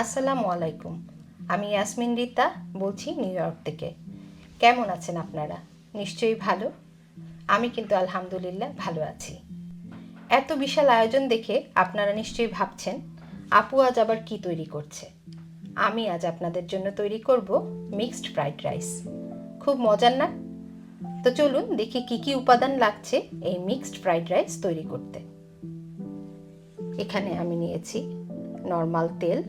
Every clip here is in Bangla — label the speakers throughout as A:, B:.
A: আসসালামু আলাইকুম। আমি ইয়াসমিন রিতা বলছি নিউ ইয়র্ক থেকে। কেমন আছেন আপনারা? নিশ্চয়ই ভালো? আমি কিন্তু আলহামদুলিল্লাহ ভালো আছি। এত বিশাল আয়োজন দেখে আপনারা নিশ্চয়ই ভাবছেন, আপু আজ আবার কি তৈরি করছে? আমি আজ আপনাদের জন্য তৈরি করব মিক্সড ফ্রাইড রাইস। খুব মজার না? তো চলুন দেখি কি কি উপাদান লাগছে এই মিক্সড ফ্রাইড রাইস তৈরি করতে। এখানে আমি নিয়েছি নর্মাল তেল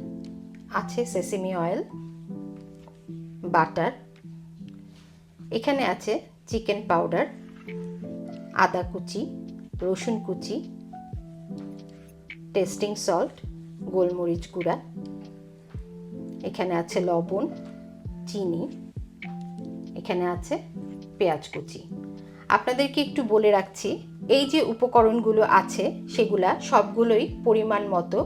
A: আছে সেসিমি অয়েল, বাটার, এখানে আছে চিকেন পাউডার, আদা কুচি, রসুন কুচি, টেস্টিং সল্ট, গোলমরিচ গুঁড়া, এখানে আছে লবণ, চিনি, এখানে আছে পেঁয়াজ কুচি। আপনাদেরকে একটু বলে রাখছি, এই যে উপকরণগুলো আছে, সেগুলা সবগুলোই পরিমাণ মতো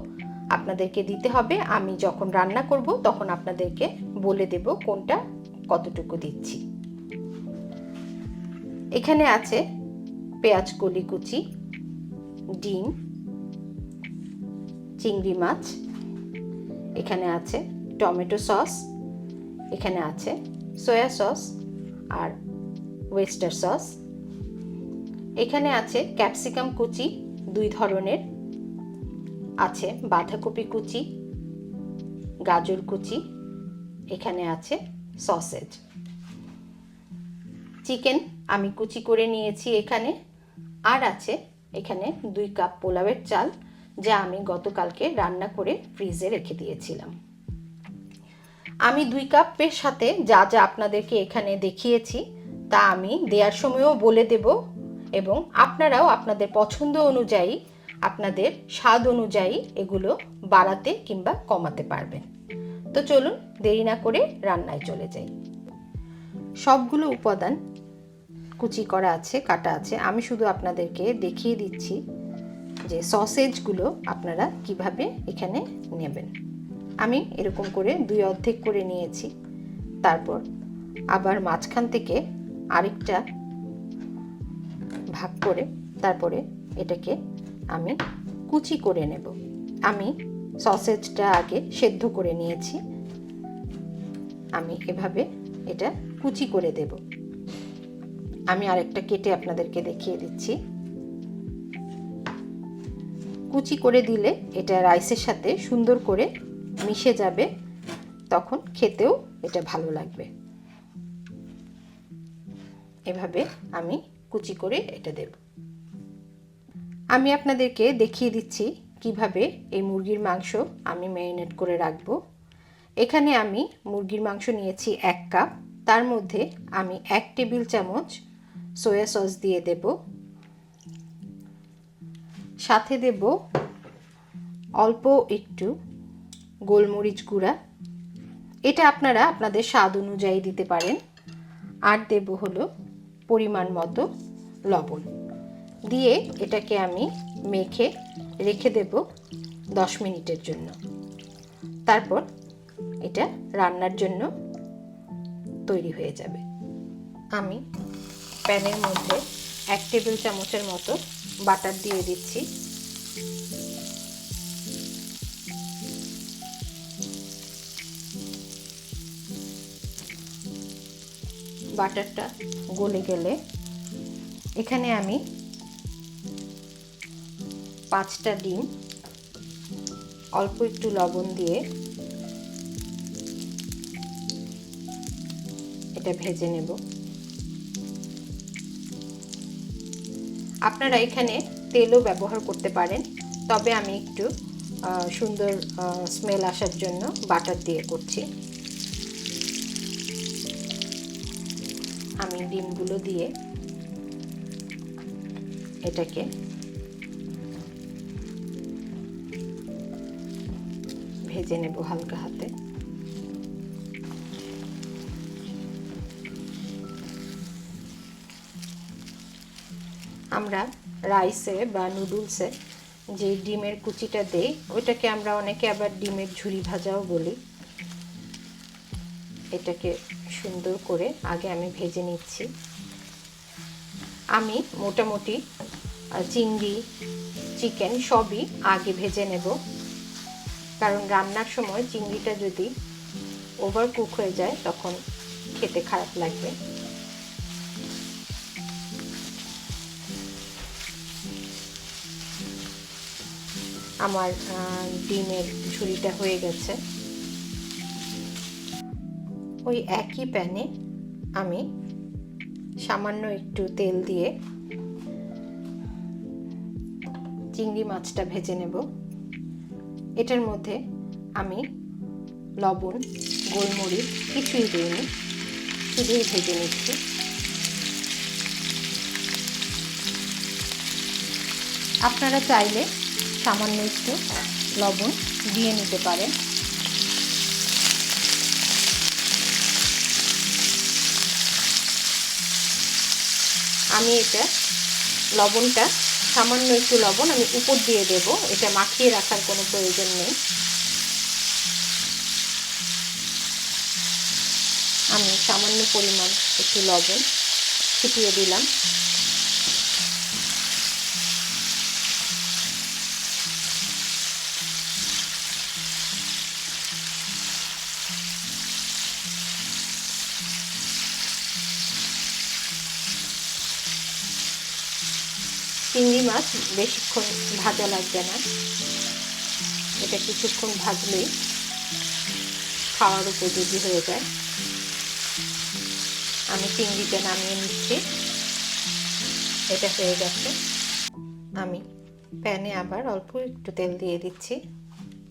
A: আপনাদেরকে দিতে হবে। আমি যখন রান্না করব, তখন আপনাদেরকে বলে দেব কোনটা কতটুকু দিচ্ছি। এখানে আছে পেঁয়াজ কলি কুচি, ডিম, চিংড়ি মাছ, এখানে আছে টমেটো সস, এখানে আছে সয়া সস আর ওয়েস্টার সস। এখানে আছে ক্যাপসিকাম কুচি, দুই ধরনের আছে বাঁধাকপি কুচি, গাজর কুচি, এখানে আছে সসেজ। চিকেন আমি কুচি করে নিয়েছি এখানে, আর আছে এখানে দুই কাপ পোলাওয়ের চাল, যা আমি গতকালকে রান্না করে ফ্রিজে রেখে দিয়েছিলাম। আমি দুই কাপের সাথে যা যা আপনাদেরকে এখানে দেখিয়েছি, তা আমি দেওয়ার সময়ও বলে দেব এবং আপনারাও আপনাদের পছন্দ অনুযায়ী আপনাদের স্বাদ অনুযায়ী এগুলো বাড়াতে কিংবা কমাতে পারবেন। তো চলুন দেরি না করে রান্নায় চলে যাই। সবগুলো উপাদান কুচি করা আছে, কাটা আছে। আমি শুধু আপনাদেরকে দেখিয়ে দিচ্ছি যে সসেজগুলো আপনারা কীভাবে এখানে নেবেন। আমি এরকম করে দুই অর্ধেক করে নিয়েছি। তারপর আবার মাঝখান থেকে আরেকটা ভাগ করে তারপরে এটাকে আমি কুচি করে নেব। আমি সসেজটা আগে সেদ্ধ করে নিয়েছি। আমি এভাবে এটা কুচি করে দেব। আমি আরেকটা কেটে আপনাদেরকে দেখিয়ে দিচ্ছি। কুচি করে দিলে এটা রাইসের সাথে সুন্দর করে মিশে যাবে। তখন খেতেও এটা ভালো লাগবে। এভাবে আমি কুচি করে এটা দেব। আমি আপনাদেরকে দেখিয়ে দিচ্ছি কীভাবে এই মুরগির মাংস আমি ম্যারিনেট করে রাখব। এখানে আমি মুরগির মাংস নিয়েছি এক কাপ। তার মধ্যে আমি এক টেবিল চামচ সয়া সস দিয়ে দেব। সাথে দেব অল্প একটু গোলমরিচ গুঁড়া। এটা আপনারা আপনাদের স্বাদ অনুযায়ী দিতে পারেন। আর দেব হলো পরিমাণ মতো লবণ। দিয়ে এটাকে আমি মেখে রেখে দেব দশ মিনিটের জন্য। তারপর এটা রান্নার জন্য তৈরি হয়ে যাবে। আমি প্যানের মধ্যে এক টেবিল চামচের মতো বাটার দিয়ে দিচ্ছি। বাটারটা গলে গেলে এখানে আমি পাঁচটা ডিম, অল্প একটু লবণ দিয়ে এটা ভেজে নেব। আপনারা এখানে তেলও ব্যবহার করতে পারেন, তবে আমি একটু সুন্দর স্মেল আসার জন্য বাটার দিয়ে করছি। আমি ডিমগুলো দিয়ে এটাকে ভেজে নেব হালকা হাতে। আমরা রাইসে বা নুডলসে যে ডিমের কুচিটা দেই, ওইটাকে আমরা অনেকে আবার ডিমের ঝুরি ভাজাও বলি। এটাকে সুন্দর করে আগে আমি ভেজে নিচ্ছি। আমি মোটামুটি চিংড়ি, চিকেন সবই আগে ভেজে নেব। কারণ রান্নার সময় চিংড়িটা যদি ওভার কুক হয়ে যায়, তখন খেতে খারাপ লাগবে। আমার ডিমের ঝুড়িটা হয়ে গেছে। ওই একই প্যানে আমি সামান্য একটু তেল দিয়ে চিংড়ি মাছটা ভেজে নেব। এটার মধ্যে আমি লবণ, গোলমরিচ কিছুই দিইনি, শুধুই ভেজে নিচ্ছি। আপনারা চাইলে সামান্য একটু লবণ দিয়ে নিতে পারেন। আমি এটা লবণটা সামান্য একটু লবণ আমি উপর দিয়ে দেব। এটা মাখিয়ে রাখার কোনো প্রয়োজন নেই। আমি সামান্য পরিমাণ একটু লবণ ছিটিয়ে দিলাম। চিংড়ি মাছ বেশিক্ষণ ভাজা লাগবে না। এটা কিছুক্ষণ ভাজলেই খাওয়ার উপযোগী হয়ে যায়। আমি চিংড়িটা নামিয়ে নিচ্ছি। এটা হয়ে গেছে। আমি প্যানে আবার অল্প একটু তেল দিয়ে দিচ্ছি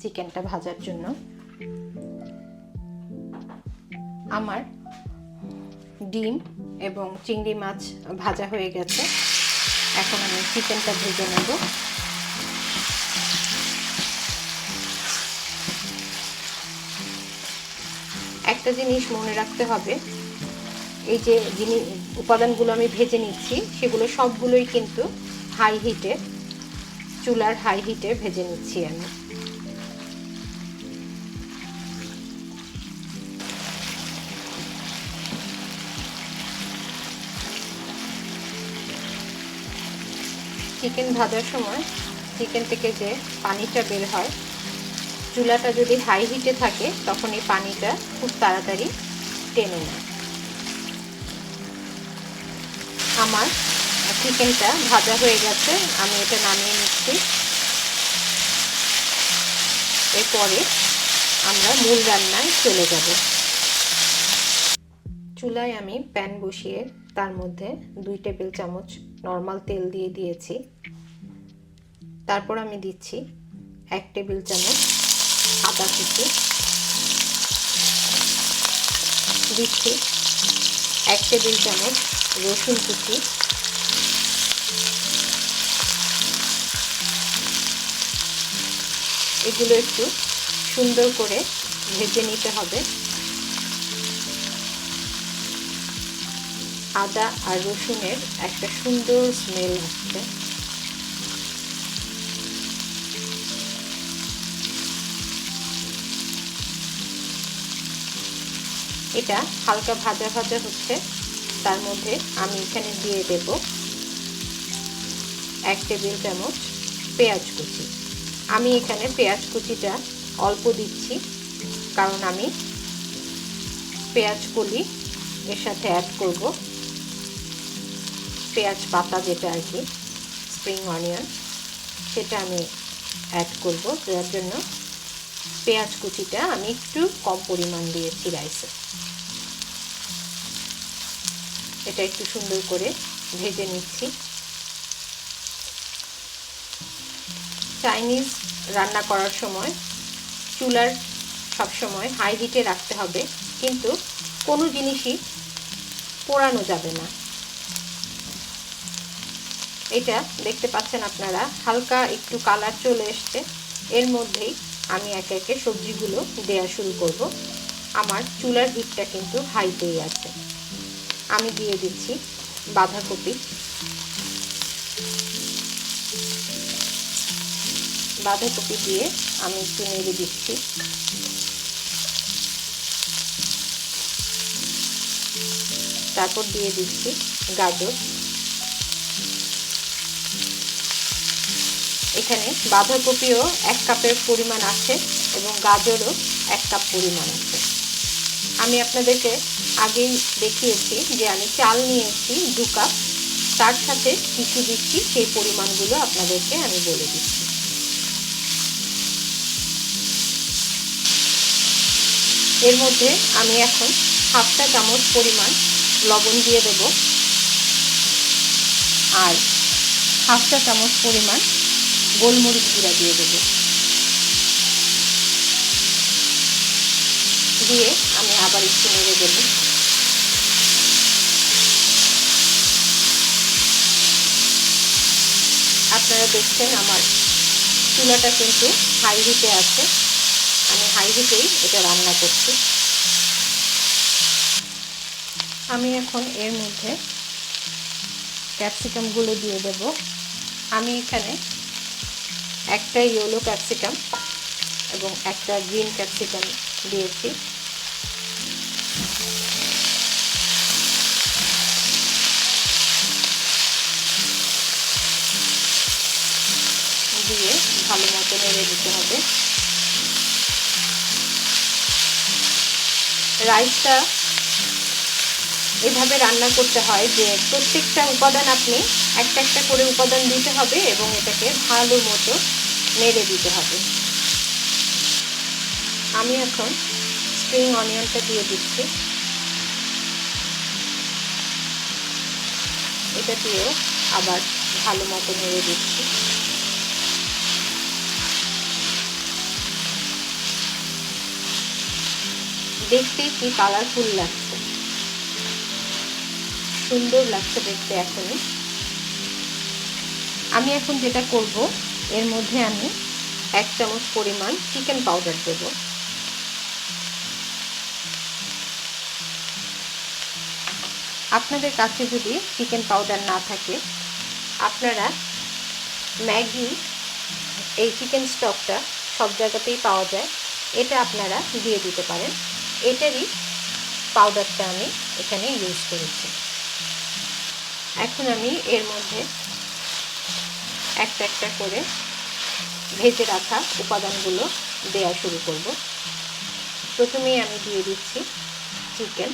A: চিকেনটা ভাজার জন্য। আমার ডিম এবং চিংড়ি মাছ ভাজা হয়ে গেছে। এখন আমি চিকেনটা ভেজে নেব। একটা জিনিস মনে রাখতে হবে, এই যে জিনিস, উপাদানগুলো আমি ভেজে নিচ্ছি, সেগুলো সবগুলোই কিন্তু হাই হিটে চুলার হাই হিটে ভেজে নিচ্ছি আমি। চিকেন ভাজার সময় চিকেন থেকে যে পানিটা বের হয়, চুলাটা যদি হাই হিটে থাকে, তখন এই পানিটা খুব তাড়াতাড়ি টেনে নেয়। আমার চিকেনটা ভাজা হয়ে গেছে, আমি এটা নামিয়ে নিচ্ছি। এরপরে আমরা মূল রান্নায় চলে যাব। চুলায় আমি প্যান বসিয়ে তার মধ্যে দুই টেবিল চামচ নর্মাল তেল দিয়ে দিয়েছি। তারপর আমি দিচ্ছি এক টেবিল চামচ আদা কুচি। দিচ্ছি এক টেবিল চামচ রসুন কুচি। এগুলো একটু সুন্দর করে ভেজে নিতে হবে। আদা আর রসুনের একটা সুন্দর স্মেল আসছে। এটা হালকা ভাজা ভাজা হচ্ছে, তার মধ্যে আমি এখানে দিয়ে দেব এক টেবিল চামচ পেঁয়াজ কুচি। আমি এখানে পেঁয়াজ কুচিটা অল্প দিচ্ছি, কারণ আমি পেঁয়াজ কলি এর সাথে অ্যাড করব। পেঁয়াজ পাতা যেটা আর কি স্প্রিং অনিয়ন সেটা আমি অ্যাড করব যার জন্য। পেঁয়াজ কুচিটা আমি একটু কম পরিমাণ দিয়েছি রাইসে এটা একটু সুন্দর করে ভেজে নিচ্ছি। চাইনিজ রান্না করার সময় চুলার সবসময় হাই হিটে রাখতে হবে, কিন্তু কোনো জিনিসই পোড়ানো যাবে না। এটা দেখতে পাচ্ছেন আপনারা, হালকা একটু কালার চলে এসছে। এর মধ্যেই আমি একে একে সবজিগুলো দেয়া শুরু করব। আমার চুলার হিটটা কিন্তু হাইতেই আছে। আমি দিয়ে দিচ্ছি বাঁধাকপি। বাঁধাকপি দিয়ে আমি একটু নেড়ে দিচ্ছি। তারপর দিয়ে দিচ্ছি গাজর। এখানে বাঁধাকপিও এক কাপের পরিমাণ আছে এবং গাজরও এক কাপ পরিমাণ আছে। আমি আপনাদেরকে আগেই দেখিয়েছি যে আমি চাল নিয়েছি দু কাপ, তার সাথে কিছু দিচ্ছি, সেই পরিমাণগুলো আপনাদেরকে আমি বলে দিচ্ছি। এর মধ্যে আমি এখন হাফটা চামচ পরিমাণ লবণ দিয়ে দেব। আর হাফটা চামচ পরিমাণ গোলমরিচ গুঁড়া দিয়ে দেব। দিয়ে আমি আবার একটু নেড়ে দেব। আপনারা দেখছেন আমার চুলাটা কিন্তু হাই হিটে আছে। আমি হাই হিটেই এটা রান্না করছি। আমি এখন এর মধ্যে ক্যাপসিকামগুলো দিয়ে দেব। আমি এখানে একটা ইয়েলো ক্যাপসিকাম এবং একটা গ্রিন ক্যাপসিকাম দিয়েছি। দিয়ে ভালো মতো নেড়ে দিতে হবে। রাইসটা এভাবে রান্না করতে হয় যে প্রত্যেকটা উপাদান আপনি একটা একটা করে উপাদান দিতে হবে এবং এটাকে ভালো মতো নেড়ে দিতে হবে। আমি এখন স্প্রিং অনিয়নটা দিয়ে দিচ্ছি। এটা দিয়েও আবার ভালো মতো নেড়ে দিচ্ছি। দেখতে কি কালারফুল লাগছে। সুন্দর লাগছে দেখতে এখনই। আমি এখন যেটা করব, এর মধ্যে আমি এক চামচ পরিমাণ চিকেন পাউডার দেব। আপনাদের কাছে যদি চিকেন পাউডার না থাকে, আপনারা ম্যাগি, এই চিকেন স্টকটা সব জায়গাতেই পাওয়া যায়, এটা আপনারা দিয়ে দিতে পারেন। এটারই পাউডারটা আমি এখানে ইউজ করেছি। এখন আমি এর মধ্যে একটা একটা করে ভেজে রাখা উপাদানগুলো দেওয়া শুরু করব। প্রথমেই আমি দিয়ে দিচ্ছি চিকেন।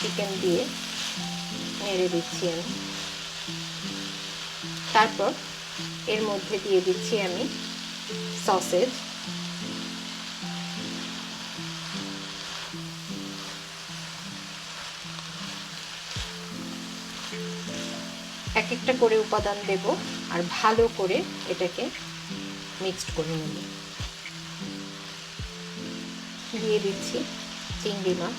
A: চিকেন দিয়ে নেড়ে দিচ্ছি আমি। তারপর এর মধ্যে দিয়ে দিচ্ছি আমি সসেজ। একটা করে উপাদান দেব আর ভালো করে এটাকে মিক্সড করে নেব। দিয়ে দিচ্ছি চিংড়ি মাছ।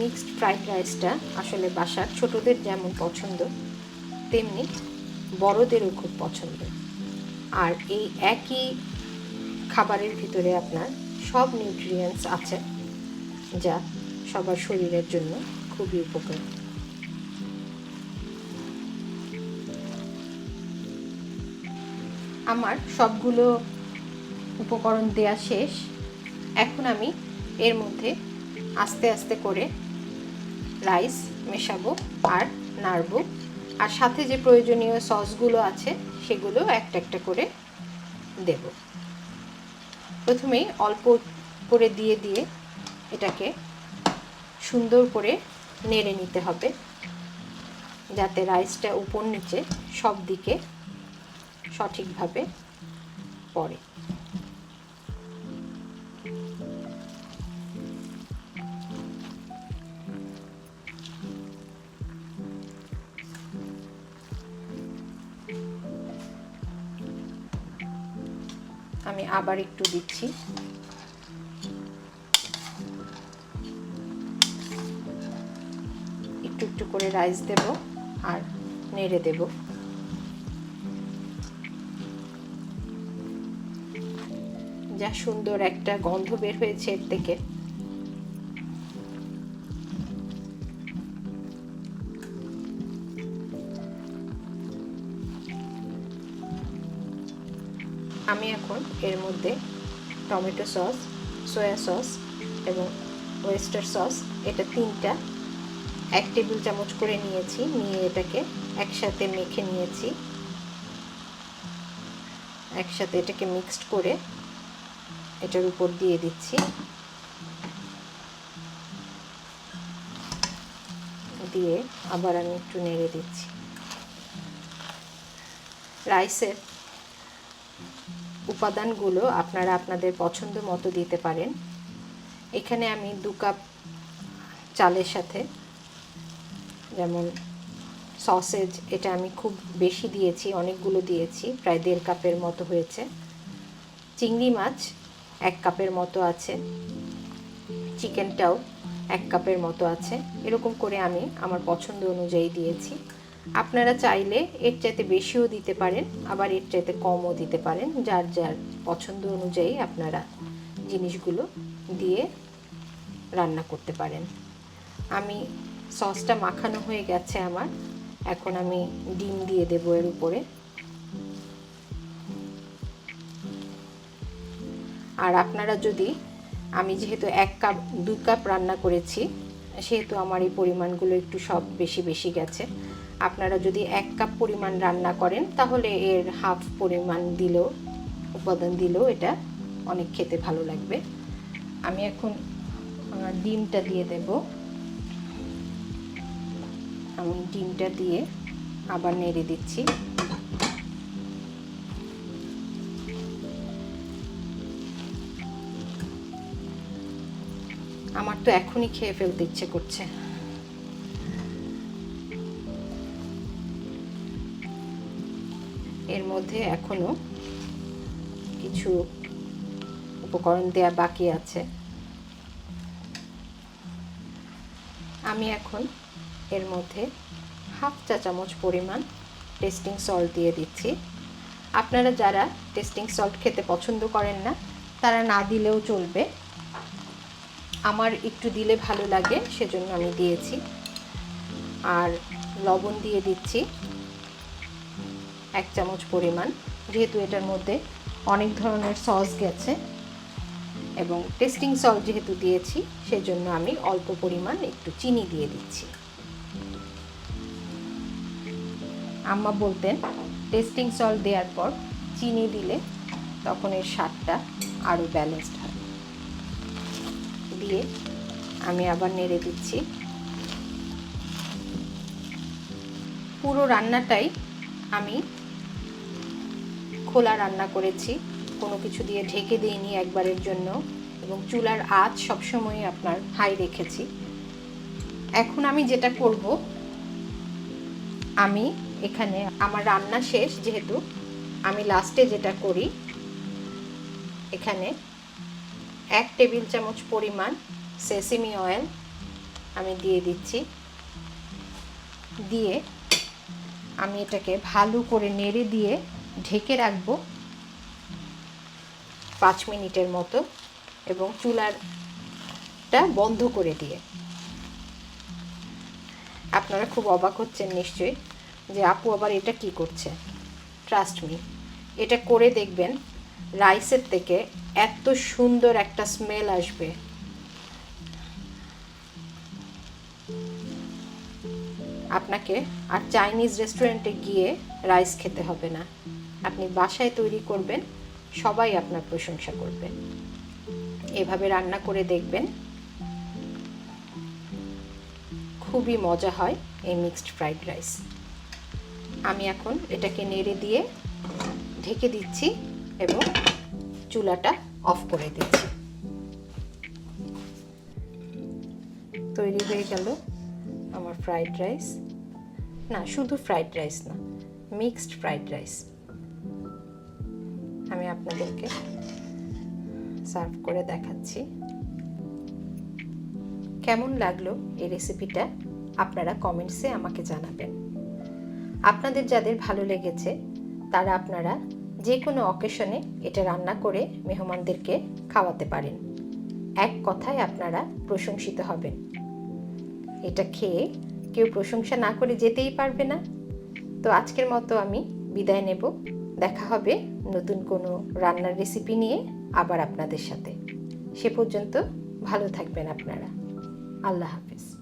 A: মিক্সড ফ্রাইড রাইসটা আসলে বাসার ছোটদের যেমন পছন্দ, তেমনি বড়দেরও খুব পছন্দ। আর এই একই খাবারের ভিতরে আপনার সব নিউট্রিয়েন্টস আছে। যা সবার শরীরের জন্য খুবই উপকার। আমার সবগুলো উপকরণ দেয়া শেষ। এখন আমি এর মধ্যে আস্তে আস্তে করে রাইস মেশাবো আর নাড়বো। আর সাথে যে প্রয়োজনীয় সসগুলো আছে, সেগুলো একটা একটা করে দেব। প্রথমেই অল্প করে দিয়ে দিয়ে এটাকে সুন্দর করে নেড়ে নিতে হবে, যাতে রাইসটা উপর নিচে সব দিকে সঠিকভাবে পড়ে। আমি আবার একটু দিচ্ছি। একটু করে রাইস দেব আর নেড়ে দেব। যা সুন্দর একটা গন্ধ বের হয়েছে এর থেকে। আমি এখন এর মধ্যে টমেটো সস সয়া সস এবং ওয়েস্টার সস, এটা তিনটা এক টেবিল চামচ করে নিয়েছি, নিয়ে এটাকে একসাথে মেখে নিয়েছি। একসাথে এটাকে মিক্সড করে এটার উপর দিয়ে দিচ্ছি। দিয়ে আবার আমি একটু নেড়ে দিচ্ছি। রাইসের উপাদানগুলো আপনারা আপনাদের পছন্দ মতো দিতে পারেন। এখানে আমি দু কাপ চালের সাথে যেমন সসেজ এটা আমি খুব বেশি দিয়েছি, অনেকগুলো দিয়েছি, প্রায় দেড় কাপের মতো হয়েছে। চিংড়ি মাছ এক কাপের মতো আছে। চিকেনটাও এক কাপের মতো আছে। এরকম করে আমি আমার পছন্দ অনুযায়ী দিয়েছি। আপনারা চাইলে এর চাইতে বেশিও দিতে পারেন, আবার এর চাইতে কমও দিতে পারেন। যার যার পছন্দ অনুযায়ী আপনারা জিনিসগুলো দিয়ে রান্না করতে পারেন। আমি সসটা মাখানো হয়ে গেছে আমার। এখন আমি ডিম দিয়ে দেবো এর উপরে। আর আপনারা যদি, আমি যেহেতু এক কাপ, দু কাপ রান্না করেছি, সেহেতু আমার এই পরিমাণগুলো একটু সব বেশি বেশি গেছে। আপনারা যদি এক কাপ পরিমাণ রান্না করেন, তাহলে এর হাফ পরিমাণ দিলেও, উপাদান দিলেও এটা অনেক খেতে ভালো লাগবে। আমি এখন ডিমটা দিয়ে দেব। আমি ডিমটা দিয়ে আবার নেড়ে দিচ্ছি। আমার তো এখনই খেয়ে ফেলতে ইচ্ছে করছে। এর মধ্যে এখনও কিছু উপকরণ দেওয়া বাকি আছে। আমি এখন এর মধ্যে হাফ চা চামচ পরিমাণ টেস্টিং সল্ট দিয়ে দিচ্ছি। আপনারা যারা টেস্টিং সল্ট খেতে পছন্দ করেন না, তারা না দিলেও চলবে। আমার একটু দিলে ভালো লাগে, সেজন্য আমি দিয়েছি। আর লবণ দিয়ে দিচ্ছি এক চামচ পরিমাণ। যেহেতু এটার মধ্যে অনেক ধরনের সস গেছে এবং টেস্টিং সল্ট যেহেতু দিয়েছি, সেজন্য আমি অল্প পরিমাণ একটু চিনি দিয়ে দিচ্ছি। আম্মা বলতেন, টেস্টিং সল্ট দেওয়ার পর চিনি দিলে তখন এর স্বাদটা আরও ব্যালেন্সড হয়। দিয়ে আমি আবার নেড়ে দিচ্ছি। পুরো রান্নাটাই আমি খোলা রান্না করেছি। কোনো কিছু দিয়ে ঢেকে দিইনি একবারের জন্য এবং চুলার আঁচ সবসময় আপনার হাই রেখেছি। এখন আমি যেটা করব, আমি এখানে আমার রান্না শেষ যেহেতু, আমি লাস্টে যেটা করি, এখানে এক টেবিল চামচ পরিমাণ সেসিমি অয়েল আমি দিয়ে দিচ্ছি। দিয়ে আমি এটাকে ভালো করে নেড়ে দিয়ে ঢেকে রাখব পাঁচ মিনিটের মতো এবং চুলারটা বন্ধ করে দিয়ে। আপনারা খুব অবাক হচ্ছেন নিশ্চয়ই যে আপু আবার এটা কি করছে? ট্রাস্ট মি এটা করে দেখবেন রাইসের থেকে এত সুন্দর একটা স্মেল আসবে। আপনাকে আর চাইনিজ রেস্টুরেন্টে গিয়ে রাইস খেতে হবে না। আপনি বাসায় তৈরি করবেন, সবাই আপনার প্রশংসা করবে। এভাবে রান্না করে দেখবেন খুবই মজা হয় এই মিক্সড ফ্রাইড রাইস। আমি এখন এটাকে নেড়ে দিয়ে ঢেকে দিচ্ছি এবং চুলাটা অফ করে দিচ্ছি। তৈরি হয়ে গেল আমার ফ্রাইড রাইস। না, শুধু ফ্রাইড রাইস না, মিক্সড ফ্রাইড রাইস। আমি আপনাদেরকে সার্ভ করে দেখাচ্ছি। কেমন লাগল এই রেসিপিটা আপনারা কমেন্টসে আমাকে জানাবেন। আপনাদের যাদের ভালো লেগেছে, তারা আপনারা যে কোনো অকেশনে এটা রান্না করে মেহমানদেরকে খাওয়াতে পারেন। এক কথায় আপনারা প্রশংসিত হবেন। এটা খেয়ে কেউ প্রশংসা না করে যেতেই পারবে না। তো আজকের মতো আমি বিদায় নেব। দেখা হবে নতুন কোনো রান্নার রেসিপি নিয়ে আবার আপনাদের সাথে। সে পর্যন্ত ভালো থাকবেন আপনারা। আল্লাহ হাফিজ।